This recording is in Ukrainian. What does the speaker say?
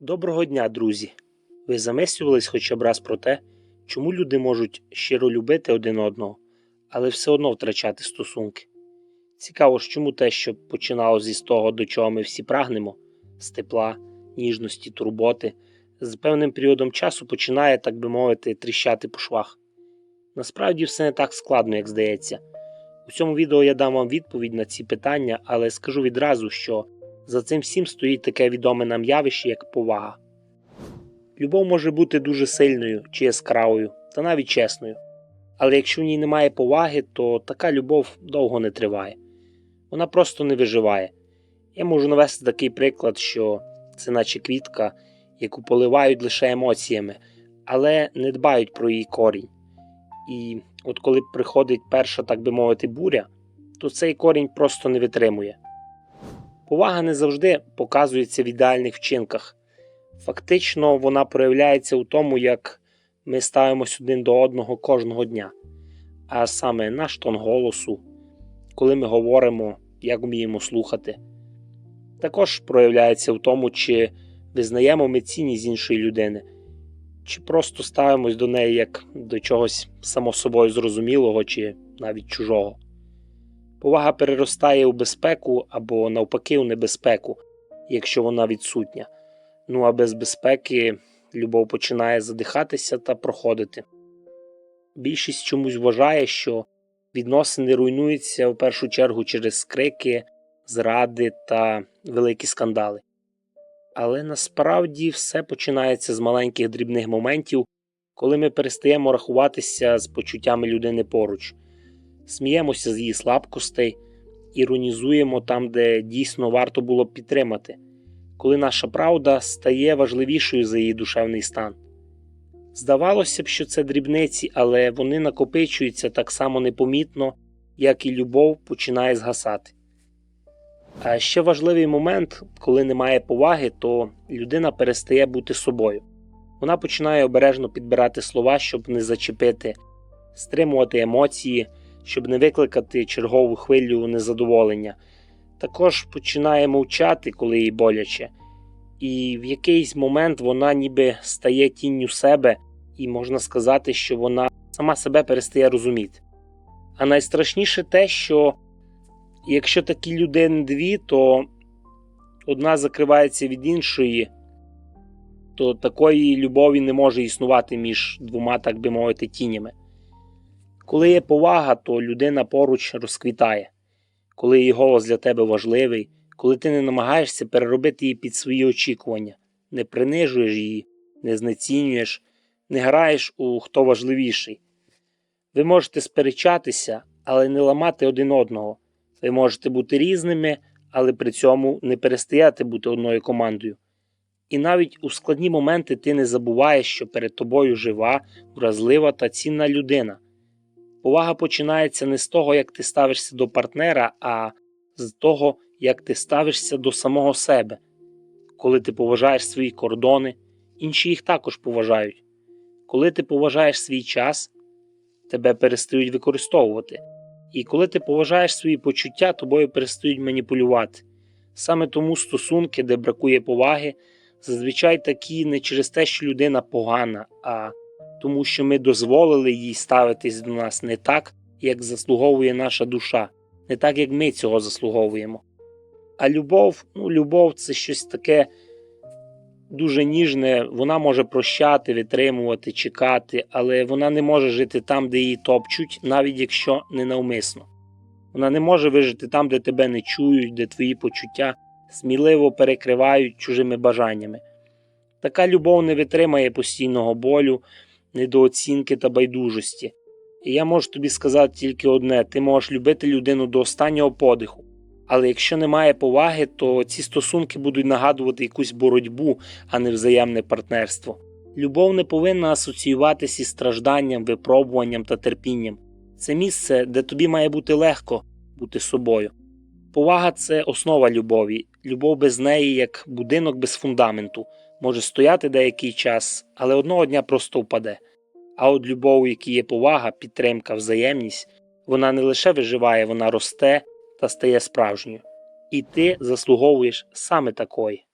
Доброго дня, друзі! Ви замислювались хоча б раз про те, чому люди можуть щиро любити один одного, але все одно втрачати стосунки. Цікаво ж, чому те, що починалося з того, до чого ми всі прагнемо, з тепла, ніжності, турботи, з певним періодом часу починає, так би мовити, тріщати по швах. Насправді все не так складно, як здається. У цьому відео я дам вам відповідь на ці питання, але скажу відразу, що за цим всім стоїть таке відоме нам явище, як повага. Любов може бути дуже сильною чи яскравою, та навіть чесною. Але якщо в ній немає поваги, то така любов довго не триває. Вона просто не виживає. Я можу навести такий приклад, що це наче квітка, яку поливають лише емоціями, але не дбають про її корінь. І от коли приходить перша, так би мовити, буря, то цей корінь просто не витримує. Повага не завжди показується в ідеальних вчинках. Фактично, вона проявляється у тому, як ми ставимось один до одного кожного дня, а саме наш тон голосу, коли ми говоримо, як вміємо слухати. Також проявляється в тому, чи визнаємо ми цінність іншої людини, чи просто ставимось до неї як до чогось само собою зрозумілого чи навіть чужого. Повага переростає у безпеку або навпаки у небезпеку, якщо вона відсутня. Ну а без безпеки любов починає задихатися та проходити. Більшість чомусь вважає, що відносини руйнуються в першу чергу через крики, зради та великі скандали. Але насправді все починається з маленьких дрібних моментів, коли ми перестаємо рахуватися з почуттями людини поруч сміємося з її слабкостей, іронізуємо там, де дійсно варто було б підтримати, коли наша правда стає важливішою за її душевний стан. Здавалося б, що це дрібниці, але вони накопичуються так само непомітно, як і любов починає згасати. А ще важливий момент, коли немає поваги, то людина перестає бути собою. Вона починає обережно підбирати слова, щоб не зачепити, стримувати емоції щоб не викликати чергову хвилю незадоволення. Також починає мовчати, коли їй боляче, і в якийсь момент вона ніби стає тінню себе, і можна сказати, що вона сама себе перестає розуміти. А найстрашніше те, що якщо такі людини дві, то одна закривається від іншої, то такої любові не може існувати між двома, так би мовити, тінями. Коли є повага, то людина поруч розквітає, коли її голос для тебе важливий, коли ти не намагаєшся переробити її під свої очікування, не принижуєш її, не знецінюєш, не граєш у хто важливіший. Ви можете сперечатися, але не ламати один одного. Ви можете бути різними, але при цьому не перестаєте бути одною командою. І навіть у складні моменти ти не забуваєш, що перед тобою жива, вразлива та цінна людина. Повага починається не з того, як ти ставишся до партнера, а з того, як ти ставишся до самого себе. Коли ти поважаєш свої кордони, інші їх також поважають. Коли ти поважаєш свій час, тебе перестають використовувати. І коли ти поважаєш свої почуття, тобою перестають маніпулювати. Саме тому стосунки, де бракує поваги, зазвичай такі не через те, що людина погана, а тому що ми дозволили їй ставитись до нас не так, як заслуговує наша душа, не так, як ми цього заслуговуємо. А любов, ну, любов це щось таке дуже ніжне, вона може прощати, витримувати, чекати, але вона не може жити там, де її топчуть, навіть якщо ненавмисно. Вона не може вижити там, де тебе не чують, де твої почуття сміливо перекривають чужими бажаннями. Така любов не витримає постійного болю, недооцінки та байдужості. І я можу тобі сказати тільки одне: ти можеш любити людину до останнього подиху. Але якщо немає поваги, то ці стосунки будуть нагадувати якусь боротьбу, а не взаємне партнерство. Любов не повинна асоціюватися із стражданням, випробуванням та терпінням. Це місце, де тобі має бути легко бути собою. Повага це основа любові. Любов без неї, як будинок без фундаменту, може стояти деякий час, але одного дня просто впаде. А от любов, у якій є повага, підтримка, взаємність, вона не лише виживає, вона росте та стає справжньою. І ти заслуговуєш саме такої.